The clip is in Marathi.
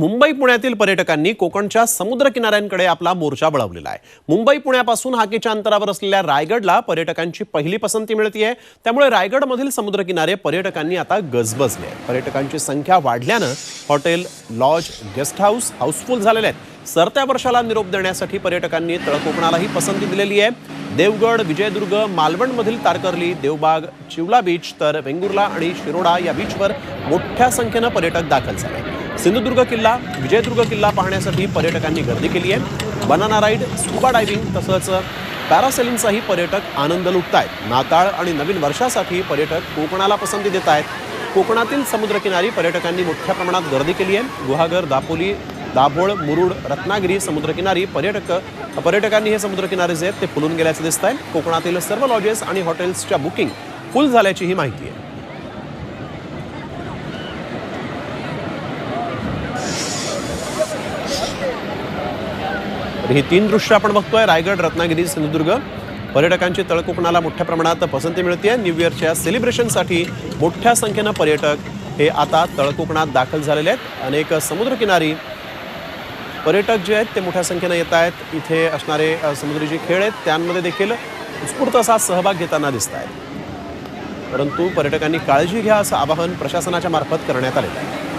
मुंबई पुण्यातील पर्यटकांनी कोकणच्या समुद्र किनाऱ्यांकडे आपला मोर्चा बळवलेला आहे. मुंबई पुण्यापासून हाकेच्या अंतरावर असलेल्या रायगडला पर्यटकांची पहिली पसंती मिळतीये. त्यामुळे रायगडमधील समुद्रकिनारे पर्यटकांनी आता गजबजले पर्यटकांची संख्या वाढल्यानं hotel lodge guest house housefull झालेले आहेत. सरत्या वर्षाला निरोप देण्यासाठी पर्यटकांनी तळकोकणालाही पसंती दिलेली आहे. देवगड विजयदुर्ग मालवणमधील तारकर्ली देवबाग चिवला बीच तर वेंगुर्ला आणि शिरोडा या बीचवर मोठ्या संख्येनं पर्यटक दाखल झाले सिंधुदुर्ग किल्ला विजयदुर्ग किल्ला पाहण्यासाठी पर्यटकांनी गर्दी केली आहे. बनाना राईड स्कुबा डायव्हिंग तसंच पॅरासेलिंगचाही पर्यटक आनंद लुटतायत. नाताळ आणि नवीन वर्षासाठी पर्यटक कोकणाला पसंती देत आहेत कोकणातील समुद्रकिनारी पर्यटकांनी मोठ्या प्रमाणात गर्दी केली आहे. गुहागर दापोली दाभोळ मुरुड रत्नागिरी समुद्रकिनारी पर्यटक पर्यटकांनी हे समुद्रकिनारे जे आहेत ते फुलून गेल्याचे दिसत आहे कोकणातील सर्व लॉजेस आणि हॉटेल्सच्या बुकिंग फुल झाल्याची ही माहिती आहे. तर ही तीन दृश्य आपण बघतोय. रायगड रत्नागिरी सिंधुदुर्ग. पर्यटकांची तळकोकणाला मोठ्या प्रमाणात पसंती मिळते न्यू इयरच्या सेलिब्रेशनसाठी मोठ्या संख्येनं पर्यटक हे आता तळकोकणात दाखल झालेले आहेत. अनेक समुद्रकिनारी पर्यटक जे आहेत ते मोठ्या संख्येनं येत आहेत. इथे असणारे समुद्री जे खेळ आहेत. त्यांमध्ये देखील उत्स्फूर्त असा सहभाग घेताना दिसत आहेत. परंतु पर्यटकांनी काळजी घ्या असं आवाहन प्रशासनाच्या मार्फत करण्यात आलेलं आहे.